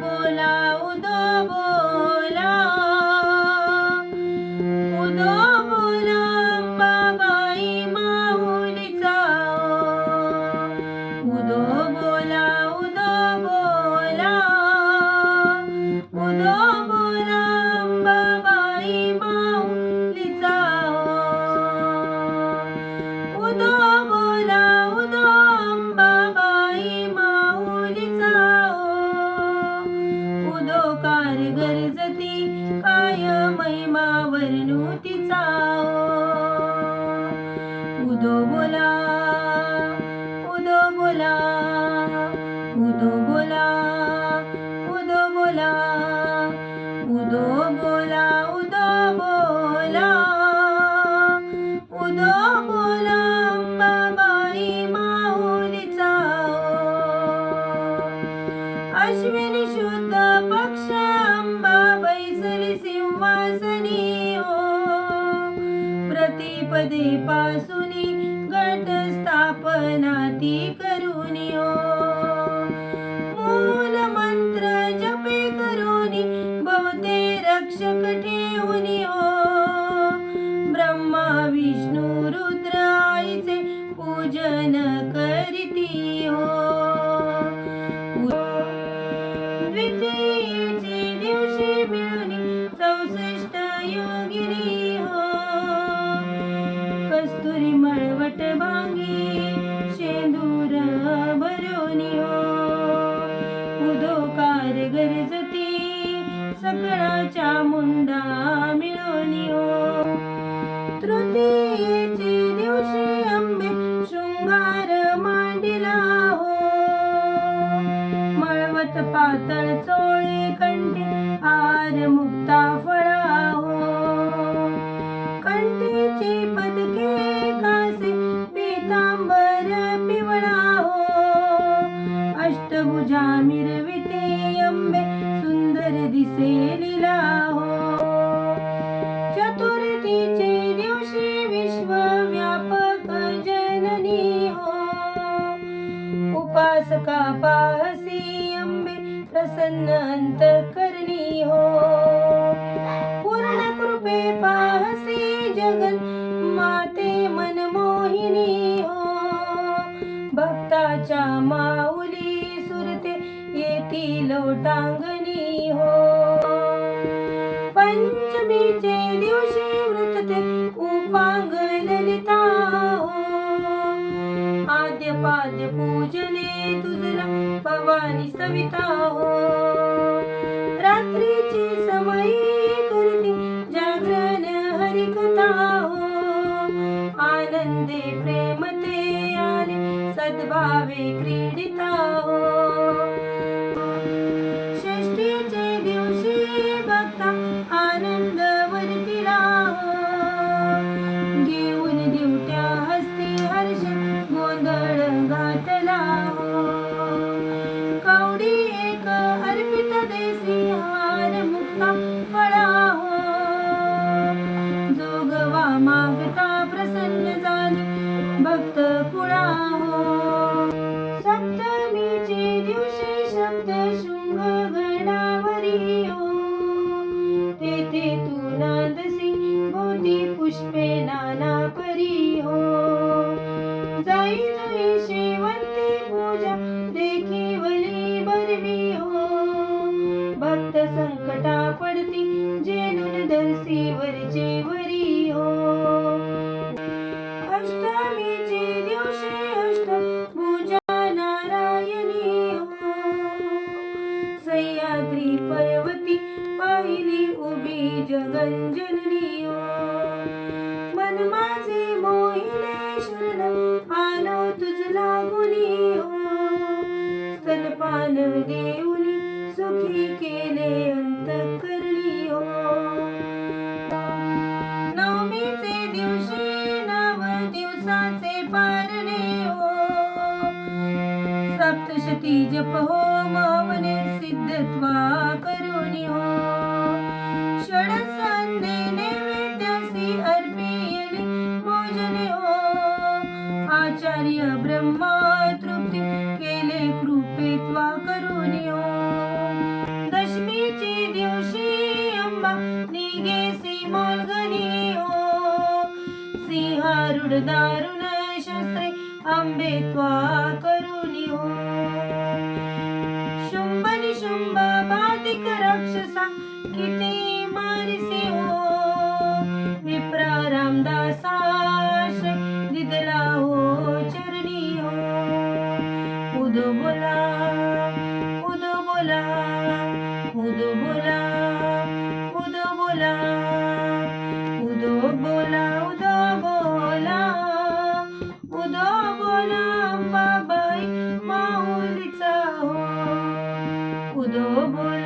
বলা काय महिमा वर्णुतीचा उदो बोला उदो बोला उदो बोला उदो बोला उदो बोला उदो बोला उदो बोला अंबाबाई माऊलीचा अश्विनी प्रतिपदे पासुनी घट स्थापना ती करुनी हो मूल मंत्र जपे करुनी भवते रक्षक ठेवूनी हो ब्रह्मा विष्णू रुद्र पूजन करीती हो द्वितीयेचे दिवशी मिळून तृतीयेचे दिवशी अंबे शृंगार मांडिला हो. मळवत पातळ चोळी कंठी हार मुक्ता फळा हो. कंठीची पदके कासे पीतांबर पिवळा हो. अष्टभुजा मिरविते अंबे सुंदर दिसे लिला हो. का पाहसी अंबे प्रसन्न अंतकरणी हो। पूर्ण कृपे पाहसी जगन माते मन मोहिनी हो। भक्ताच्या माऊली सुरते येती लोटांगणी भवानी सविता हो रात्रीची समयी करते जागरण हरिकथा। हो आनंदे प्रेमते आले सद्भावे क्रीडिता। हो जेलून दर्शी वरचे वरी हो. अष्टमीचे दिवशी अष्ट पूजा नारायणी हो. सह्याद्री पर्वती पाहिली उभी जगंजननी हो. मन माझे मोहिले शरण आलो तुझ लागुनी हो. स्तनपान देऊनी सप्तशती जप होम सिद्धत्वा करुणि हो. षडसन्धे नैवेद्यासी अर्पीयने हो. आचार्य ब्रह्मा तृप्ती केले कृपे त्वा करुणि हो. दशमीची दिवशी अंबा निगेसी मोलगणी हो. सिंहारुड आंबे त्वा करुणी शुम्भ शुंभ बाधिक राक्षसा किती मारिसे हो विप्रा रामदासाश्रय উদবল